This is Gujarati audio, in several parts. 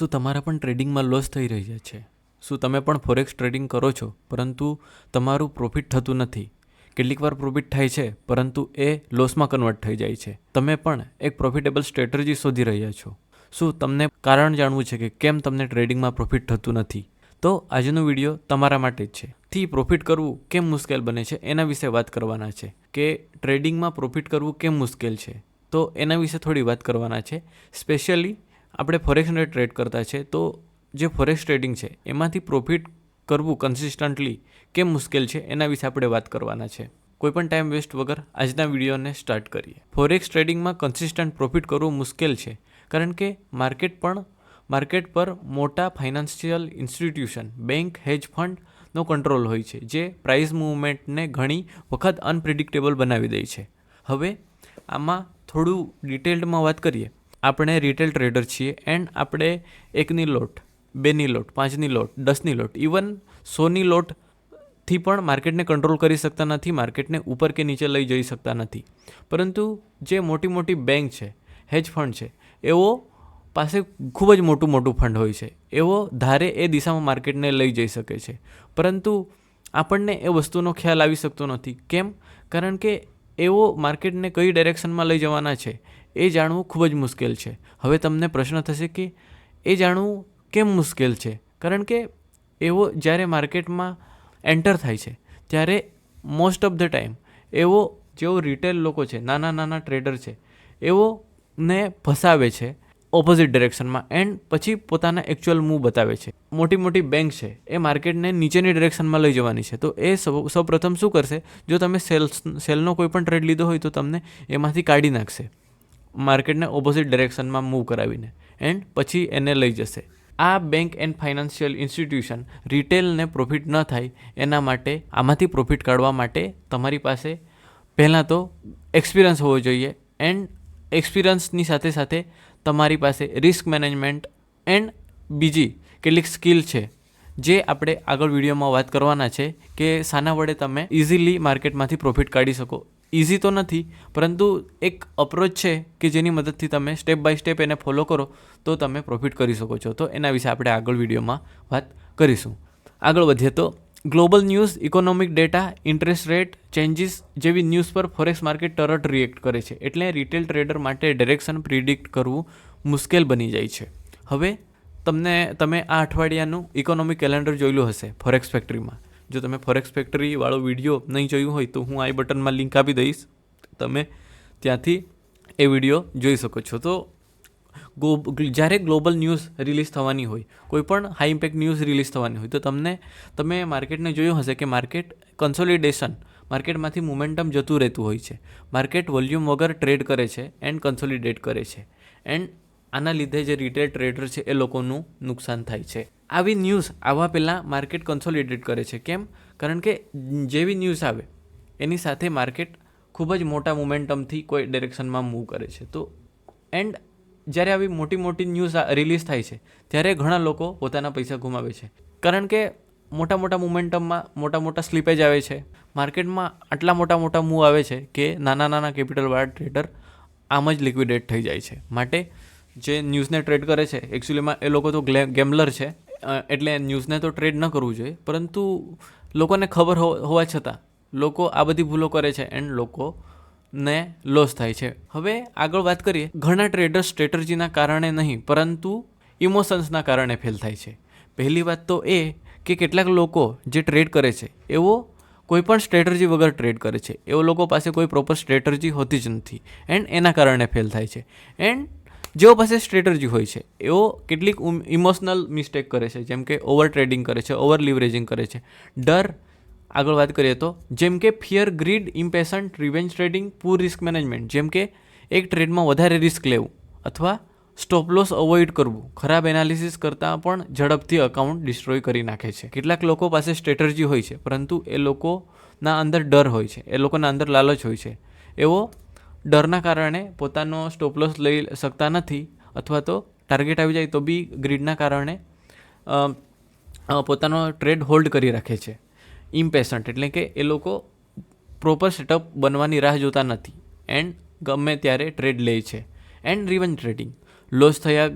શું તમારા પણ ટ્રેડિંગમાં લોસ થઈ રહ્યા છે. શું તમે પણ ફોરેક્સ ટ્રેડિંગ કરો છો? પરંતુ તમારું પ્રોફિટ થતું નથી. કેટલીક વાર પ્રોફિટ થાય છે, પરંતુ એ લોસમાં કન્વર્ટ થઈ જાય છે. તમે પણ એક પ્રોફિટેબલ સ્ટ્રેટર્જી શોધી રહ્યા છો. શું તમને કારણ જાણવું છે કે કેમ તમને ટ્રેડિંગમાં પ્રોફિટ થતું નથી? તો આજનો વીડિયો તમારા માટે જ છે. થી પ્રોફિટ કરવું કેમ મુશ્કેલ બને છે, એના વિશે વાત કરવાના છે. કે ટ્રેડિંગમાં પ્રોફિટ કરવું કેમ મુશ્કેલ છે? તો એના વિશે થોડી વાત કરવાના છે. સ્પેશિયલી આપણે ફોરેક્સને ટ્રેડ કરતા છે, તો જે ફોરેક્સ ટ્રેડિંગ છે, એમાંથી પ્રોફિટ કરવું કન્સિસ્ટન્ટલી કેમ મુશ્કેલ છે, એના વિશે આપણે વાત કરવાના છે. કોઈપણ ટાઈમ વેસ્ટ વગર આજના વિડીયોને સ્ટાર્ટ કરીએ. ફોરેક્સ ટ્રેડિંગમાં કન્સિસ્ટન્ટ પ્રોફિટ કરવું મુશ્કેલ છે, કારણ કે માર્કેટ પણ માર્કેટ પર મોટા ફાઇનાન્શિયલ ઇન્સ્ટિટ્યુશન બેંક હેજ ફંડનો કંટ્રોલ હોય છે, જે પ્રાઇસ મૂવમેન્ટને ઘણી વખત અનપ્રિડિક્ટેબલ બનાવી દે છે. હવે આમાં થોડું ડિટેલ્ડમાં વાત કરીએ. આપણે રિટેલ ટ્રેડર છીએ એન્ડ આપણે એકની લોટ, બેની લોટ, પાંચની લોટ, દસની લોટ ઇવન સોની લોટથી પણ માર્કેટને કંટ્રોલ કરી શકતા નથી, માર્કેટને ઉપર કે નીચે લઈ જઈ શકતા નથી. પરંતુ જે મોટી મોટી બેંક છે હેજ ફંડ છે એવો પાસે ખૂબ જ મોટું મોટું ફંડ હોય છે. એવો ધારે એ દિશામાં માર્કેટને લઈ જઈ શકે છે. પરંતુ આપણને એ વસ્તુનો ખ્યાલ આવી શકતો નથી. કેમ? કારણ કે એવો માર્કેટને કઈ ડાયરેક્શનમાં લઈ જવાના છે? એ જાણવું ખૂબ જ મુશ્કેલ છે. હવે તમને પ્રશ્ન થશે કે એ જાણવું કેમ મુશ્કેલ છે? કારણ કે એવો જ્યારે માર્કેટમાં એન્ટર થાય છે, ત્યારે મોસ્ટ ઓફ ધ ટાઈમ એવો જેવો રિટેલ લોકો છે, નાના નાના ટ્રેડર છે, એવો ને ફસાવે છે ઓપોઝિટ ડિરેક્શનમાં એન્ડ પછી પોતાના એકચ્યુઅલ મૂવ બતાવે છે. મોટી મોટી બેંક છે, એ માર્કેટને નીચેની ડિરેક્શનમાં લઈ જવાની છે. તો એ સૌ, સૌપ્રથમ શું કરશે? જો તમે સેલ્સ સેલનો કોઈ પણ ટ્રેડ લીધો હોય તો તમને એમાંથી કાઢી નાખશે. માર્કેટને ઓપોઝિટ ડિરેક્શનમાં મૂવ કરાવીને. એન્ડ પછી એને લઈ જશે. આ બેંક એન્ડ ફાઇનાન્શિયલ ઇન્સ્ટિટ્યુશન રિટેલને પ્રોફિટ ન થાય, એના માટે, આમાંથી પ્રોફિટ કાઢવા માટે તમારી પાસે પહેલાં તો એક્સપિરિયન્સ હોવો જોઈએ એન્ડ એક્સપિરિયન્સની સાથે સાથે તમારી પાસે રિસ્ક મેનેજમેન્ટ એન્ડ બીજી કેટલીક સ્કિલ છે, જે આપણે આગળ વિડીયોમાં વાત કરવાના છે કે શાના વડે તમે ઇઝીલી માર્કેટમાંથી પ્રોફિટ કાઢી શકો. ઇઝી તો નથી, પરંતુ એક અપ્રોચ છે કે જેની મદદથી તમે સ્ટેપ બાય સ્ટેપ એને ફોલો કરો, તો તમે પ્રોફિટ કરી શકો છો. તો એના વિશે આપણે આગળ વિડીયોમાં વાત કરીશું. આગળ વધીએ તો global news economic data interest rate changes જેવી ન્યૂઝ પર ફોરેક્સ માર્કેટ તરત રિએક્ટ કરે છે. એટલે રિટેલ ટ્રેડર માટે ડિરેક્શન પ્રિડિક્ટ કરવું મુશ્કેલ બની જાય છે. હવે તમને, તમે આ અઠવાડિયાનું ઇકોનોમિક કેલેન્ડર જોયેલું હશે ફોરેક્સ ફેક્ટરીમાં જો તમે ફોરેક્સ ફેક્ટરીવાળો વીડિયો નહીં જોયું હોય તો હું આઈ બટનમાં લિંક આપી દઈશ. તમે ત્યાંથી એ વીડિયો જોઈ શકો છો. તો ગો જ્યારે ગ્લોબલ ન્યૂઝ રિલીઝ થવાની હોય, કોઈ પણ હાઈ ઇમ્પેક્ટ ન્યૂઝ રિલીઝ થવાની હોય, તો તમને, તમે માર્કેટને જોયું હશે કે માર્કેટ કન્સોલિડેશન માર્કેટમાંથી મોમેન્ટમ જતું રહેતું હોય છે. માર્કેટ વોલ્યુમ વગર ટ્રેડ કરે છે એન્ડ કન્સોલિડેટ કરે છે. એન્ડ આના લીધે જે રિટેલ ટ્રેડર છે એ લોકોનું નુકસાન થાય છે. આવી ન્યૂઝ આવવા પહેલાં માર્કેટ કન્સોલિડેટ કરે છે. કેમ? કારણ કે જેવી ન્યૂઝ આવે, એની સાથે માર્કેટ ખૂબ જ મોટા મોમેન્ટમથી કોઈ ડિરેક્શનમાં મૂવ કરે છે. તો એન્ડ જ્યારે આવી મોટી મોટી ન્યૂઝ રિલીઝ થાય છે, ત્યારે ઘણા લોકો પોતાના પૈસા ગુમાવે છે. કારણ કે મોટા મોટા મોમેન્ટમમાં મોટા મોટા સ્લીપેજ આવે છે. માર્કેટમાં આટલા મોટા મોટા મૂવ આવે છે કે નાના નાના કેપિટલવાળા ટ્રેડર આમ જ લિક્વિડેટ થઈ જાય છે. માટે જે ન્યૂઝને ટ્રેડ કરે છે એકચ્યુઅલીમાં એ લોકો તો ગેમ્બલર છે. એટલે ન્યૂઝને તો ટ્રેડ ન કરવું જોઈએ, પરંતુ લોકોને ખબર હોવા છતાં લોકો આ બધી ભૂલો કરે છે એન્ડ લોકોને લોસ થાય છે. હવે આગળ વાત કરીએ, ઘણા ટ્રેડર સ્ટ્રેટર્જીના કારણે નહીં, પરંતુ ઇમોશન્સના કારણે ફેલ થાય છે. પહેલી વાત તો એ કે કેટલાક લોકો જે ટ્રેડ કરે છે, એવો કોઈ પણ સ્ટ્રેટર્જી વગર ટ્રેડ કરે છે. એવો લોકો પાસે કોઈ પ્રોપર સ્ટ્રેટર્જી હોતી જ નથી એન્ડ એના કારણે ફેલ થાય છે. એન્ડ જેઓ પાસે સ્ટ્રેટર્જી હોય છે, એઓ કેટલીક ઇમોશનલ મિસ્ટેક કરે છે, જેમ કે ઓવર ટ્રેડિંગ કરે છે ઓવર લિવરેજિંગ કરે છે. ડર, આગળ વાત કરીએ તો, જેમ કે fear, greed, impatient, revenge trading, poor risk management, જેમ કે એક ટ્રેડમાં વધારે રિસ્ક લેવું અથવા સ્ટોપ લોસ અવોઇડ કરવું. ખરાબ એનાલિસિસ કરતાં પણ ઝડપથી અકાઉન્ટ ડિસ્ટ્રોય કરી નાખે છે. કેટલાક લોકો પાસે સ્ટ્રેટર્જી હોય છે, પરંતુ એ લોકોના અંદર ડર હોય છે, એ લોકોના અંદર લાલચ હોય છે. એવો ડરના કારણે પોતાનો સ્ટોપ લોસ લઈ શકતા નથી અથવા તો ટાર્ગેટ આવી જાય તો બી ગ્રીડના કારણે પોતાનો ટ્રેડ હોલ્ડ કરી રાખે છે. ઇમ્પેશન્ટ એટલે કે એ લોકો પ્રોપર સેટઅપ બનવાની રાહ જોતા નથી એન્ડ ગમે ત્યારે ટ્રેડ લે છે. એન્ડ રિવન ટ્રેડિંગ લોસ થયા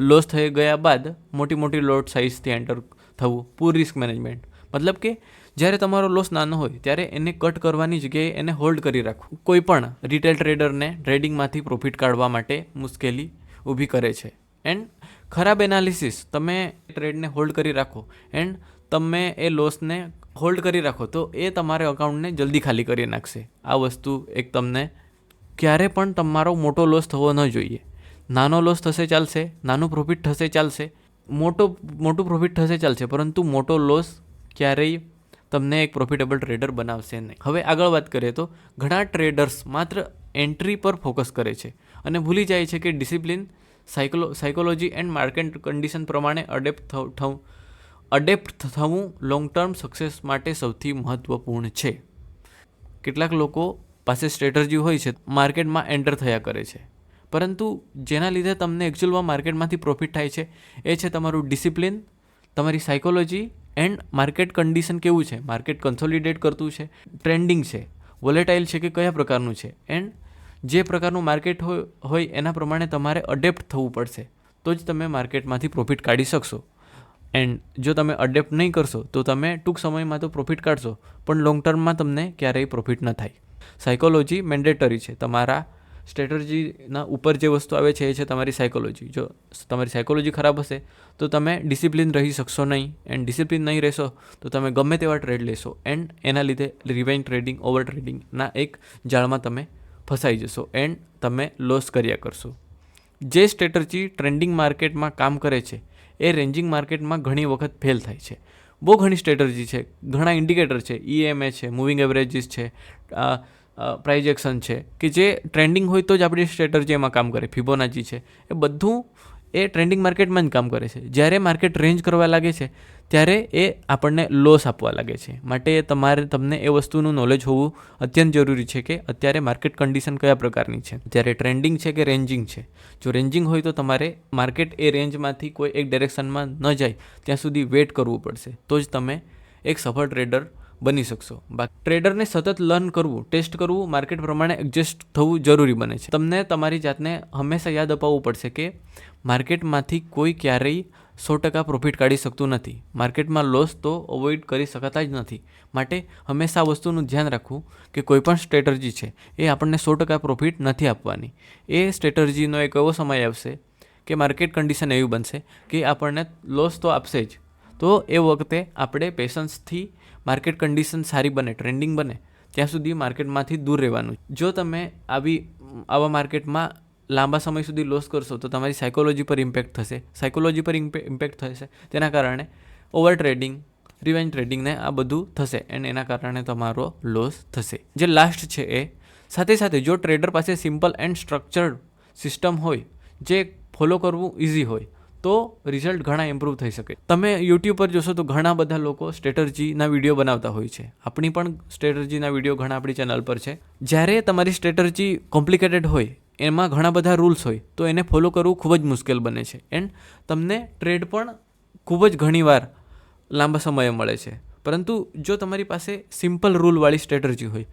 લોસ થઈ ગયા બાદ મોટી મોટી લોટ સાઇઝથી એન્ટર થવું. પૂર રિસ્ક મેનેજમેન્ટ મતલબ કે જ્યારે તમારો લોસ નાનો હોય, ત્યારે એને કટ કરવાની જગ્યાએ એને હોલ્ડ કરી રાખવું. કોઈ પણ રિટેલ ટ્રેડરને ટ્રેડિંગમાંથી પ્રોફિટ કાઢવા માટે મુશ્કેલી ઊભી કરે છે. એન્ડ ખરાબ એનાલિસિસ તમે ટ્રેડને હોલ્ડ કરી રાખો. એન્ડ તમે એ લોસને હોલ્ડ કરી રાખો, તો એ તમારે અકાઉન્ટને જલ્દી ખાલી કરી નાખશે. આ વસ્તુ એક તમને ક્યારે પણ તમારો મોટો લોસ થવો ન જોઈએ. નાનો લોસ થશે ચાલશે, નાનું પ્રોફિટ થશે ચાલશે. મોટો, મોટું પ્રોફિટ થશે ચાલશે, પરંતુ મોટો લોસ ક્યારેય તમને એક પ્રોફિટેબલ ટ્રેડર બનાવશે નહીં. હવે આગળ વાત કરીએ તો ઘણા ટ્રેડર્સ માત્ર એન્ટ્રી પર ફોકસ કરે છે અને ભૂલી જાય છે કે ડિસિપ્લિન સાયકોલો સાયકોલોજી એન્ડ માર્કેટ કન્ડિશન પ્રમાણે અડેપ્ટ થવું અડેપ્ટ થવું લોંગ ટર્મ સક્સેસ માટે સૌથી મહત્ત્વપૂર્ણ છે. કેટલાક લોકો પાસે સ્ટ્રેટર્જી હોય છે, માર્કેટમાં એન્ટર થયા કરે છે. પરંતુ જેના લીધે તમને એકચ્યુઅલમાં માર્કેટમાંથી પ્રોફિટ થાય છે, એ છે તમારું ડિસિપ્લિન તમારી સાયકોલોજી એન્ડ માર્કેટ કન્ડિશન કેવું છે? માર્કેટ કન્સોલિડેટ કરતું છે, ટ્રેન્ડિંગ છે વોલેટાઇલ છે કે કયા પ્રકારનું છે? એન્ડ જે પ્રકારનું માર્કેટ હોય હોય એના પ્રમાણે તમારે અડેપ્ટ થવું પડશે. તો જ તમે માર્કેટમાંથી પ્રોફિટ કાઢી શકશો. એન્ડ જો તમે અડેપ્ટ નહીં કરશો, તો તમે ટૂંક સમયમાં તો પ્રોફિટ કાઢશો, પણ લોંગ ટર્મમાં તમને ક્યારેય પ્રોફિટ ન થાય. સાયકોલોજી મેન્ડેટરી છે. તમારા સ્ટ્રેટર્જીના ઉપર જે વસ્તુ આવે છે એ છે તમારી સાયકોલોજી જો તમારી સાયકોલોજી ખરાબ હશે, તો તમે ડિસિપ્લિન રહી શકશો નહીં. એન્ડ ડિસિપ્લિન નહીં રહેશો, તો તમે ગમે તેવા ટ્રેડ લેશો. એન્ડ એના લીધે રિવાઇન ટ્રેડિંગ ઓવર ટ્રેડિંગના એક જાળમાં તમે ફસાઈ જશો. એન્ડ તમે લોસ કર્યા કરશો. જે સ્ટ્રેટર્જી ટ્રેન્ડિંગ માર્કેટમાં કામ કરે છે, એ રેન્જિંગ માર્કેટમાં ઘણી વખત ફેલ થાય છે. બહુ ઘણી સ્ટ્રેટર્જી છે. ઘણા ઇન્ડિકેટર છે. ઈએમએ છે મૂવિંગ એવરેજીસ છે પ્રાઇઝેક્શન છે, કે જે ટ્રેન્ડિંગ હોય તો જ આપણી સ્ટ્રેટર્જી એમાં કામ કરે, ફિબોનાચી છે, એ બધું એ ટ્રેન્ડિંગ માર્કેટમાં જ કામ કરે છે. જ્યારે માર્કેટ રેન્જ કરવા લાગે છે, ત્યારે એ આપણને લોસ આપવા લાગે છે. માટે તમારે તમને એ વસ્તુનું નોલેજ હોવું અત્યંત જરૂરી છે કે અત્યારે માર્કેટ કન્ડિશન કયા પ્રકારની છે. જ્યારે ટ્રેન્ડિંગ છે કે રેન્જિંગ છે, જો રેન્જિંગ હોય તો તમારે માર્કેટ એ રેન્જમાંથી કોઈ એક ડિરેક્શનમાં ન જાય, ત્યાં સુધી વેટ કરવું પડશે. તો જ તમે એક સફળ ટ્રેડર બની શકશો. બાકી ટ્રેડરને સતત લર્ન કરવું, ટેસ્ટ કરવું, માર્કેટ પ્રમાણે એડજસ્ટ થવું જરૂરી બને છે. તમને તમારી જાતને હંમેશા યાદ અપાવવું પડશે કે માર્કેટમાંથી કોઈ ક્યારેય સો ટકા પ્રોફિટ કાઢી શકતું નથી. માર્કેટમાં લોસ તો અવોઇડ કરી શકાતા જ નથી. માટે હંમેશા વસ્તુનું ધ્યાન રાખવું કે કોઈ પણ સ્ટ્રેટર્જી છે એ આપણને સો ટકા પ્રોફિટ નથી આપવાની. એ સ્ટ્રેટર્જીનો એક એવો સમય આવશે કે માર્કેટ કન્ડિશન એવી બનશે કે આપણને લોસ તો આપશે જ તો એ વખતે આપણે પેશન્સથી માર્કેટ કન્ડિશન સારી બને, ટ્રેન્ડિંગ બને, ત્યાં સુધી માર્કેટમાંથી દૂર રહેવાનું. જો તમે આવી, આવા માર્કેટમાં લાંબા સમય સુધી લોસ કરશો, તો તમારી સાયકોલોજી પર ઇમ્પેક્ટ થશે. સાયકોલોજી પર ઇમ્પેક્ટ થશે. તેના કારણે ઓવર ટ્રેડિંગ, રિવેન્જ ટ્રેડિંગને આ બધું થશે એન્ડ એના કારણે તમારો લોસ થશે. જે લાસ્ટ છે એ, સાથે સાથે જો ટ્રેડર પાસે સિમ્પલ એન્ડ સ્ટ્રક્ચર્ડ સિસ્ટમ હોય, જે ફોલો કરવું ઇઝી હોય તો રિઝલ્ટ ઘણા ઇમ્પ્રૂવ થઈ શકે. તમે યુટ્યુબ પર જોશો તો ઘણા બધા લોકો સ્ટ્રેટર્જીના વીડિયો બનાવતા હોય છે. આપણી પણ સ્ટ્રેટર્જીના વીડિયો ઘણા આપણી ચેનલ પર છે. જ્યારે તમારી સ્ટ્રેટર્જી કોમ્પ્લિકેટેડ હોય, એમાં ઘણા બધા રૂલ્સ હોય, તો એને ફોલો કરવું ખૂબ જ મુશ્કેલ બને છે. એન્ડ તમને ટ્રેડ પણ ખૂબ જ ઘણીવાર લાંબા સમયે મળે છે. પરંતુ જો તમારી પાસે સિમ્પલ રૂલવાળી સ્ટ્રેટર્જી હોય,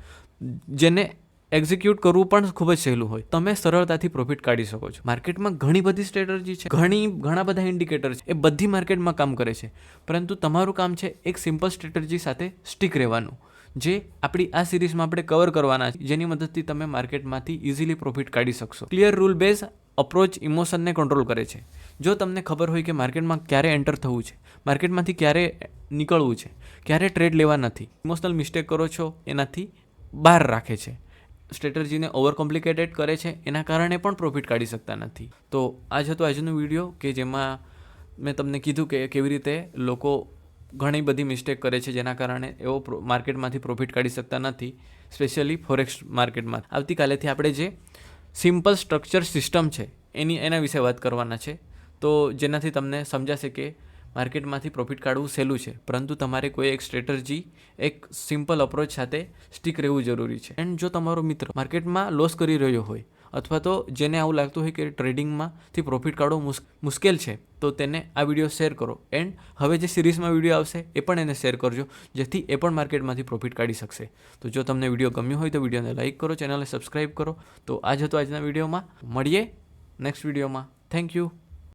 જેને એક્ઝિક્યુટ કરવું પણ ખૂબ જ સહેલું હોય. તમે સરળતાથી પ્રોફિટ કાઢી શકો છો. માર્કેટમાં ઘણી બધી સ્ટ્રેટર્જી છે. ઘણી, ઘણા બધા ઇન્ડિકેટર છે. એ બધી માર્કેટમાં કામ કરે છે. પરંતુ તમારું કામ છે એક સિમ્પલ સ્ટ્રેટર્જી સાથે સ્ટીક રહેવાનું. જે આપણી આ સિરીઝમાં આપણે કવર કરવાના છે. જેની મદદથી તમે માર્કેટમાંથી ઇઝીલી પ્રોફિટ કાઢી શકશો. ક્લિયર રૂલ બેઝ અપ્રોચ ઇમોશનને કંટ્રોલ કરે છે. જો તમને ખબર હોય કે માર્કેટમાં ક્યારે એન્ટર થવું છે, માર્કેટમાંથી ક્યારે નીકળવું છે, ક્યારે ટ્રેડ લેવા નથી ઇમોશનલ મિસ્ટેક કરો છો, એનાથી બહાર રાખે છે. સ્ટ્રેટર્જીને ઓવર કોમ્પ્લિકેટેડ કરે છે, એના કારણે પણ પ્રોફિટ કાઢી શકતા નથી. તો આ જ હતો આજનો વીડિયો કે જેમાં મેં તમને કીધું કે કેવી રીતે લોકો ઘણી બધી મિસ્ટેક કરે છે, જેના કારણે એવો માર્કેટમાંથી પ્રોફિટ કાઢી શકતા નથી સ્પેશિયલી ફોરેક્સ માર્કેટમાં. આવતીકાલેથી આપણે જે સિમ્પલ સ્ટ્રક્ચર સિસ્ટમ છે, એની, એના વિશે વાત કરવાના છે. તો જેનાથી તમને સમજાશે કે માર્કેટમાંથી પ્રોફિટ કાઢવું સહેલું છે. પરંતુ તમારે કોઈ એક સ્ટ્રેટર્જી, એક સિમ્પલ અપ્રોચ સાથે સ્ટીક રહેવું જરૂરી છે. એન્ડ જો તમારો મિત્ર માર્કેટમાં લોસ કરી રહ્યો હોય, અથવા તો જેને આવું લાગતું હોય કે ટ્રેડિંગમાંથી પ્રોફિટ કાઢવો મુશ્કેલ છે, તો તેને આ વીડિયો શેર કરો. એન્ડ હવે જે સિરીઝમાં વીડિયો આવશે, એ પણ એને શેર કરજો, જેથી એ પણ માર્કેટમાંથી પ્રોફિટ કાઢી શકશે. તો જો તમને વીડિયો ગમ્યો હોય તો વિડીયોને લાઇક કરો, ચેનલને સબસ્ક્રાઈબ કરો. તો આજ હતો આજના વિડીયોમાં. મળીએ નેક્સ્ટ વિડીયોમાં. Thank you.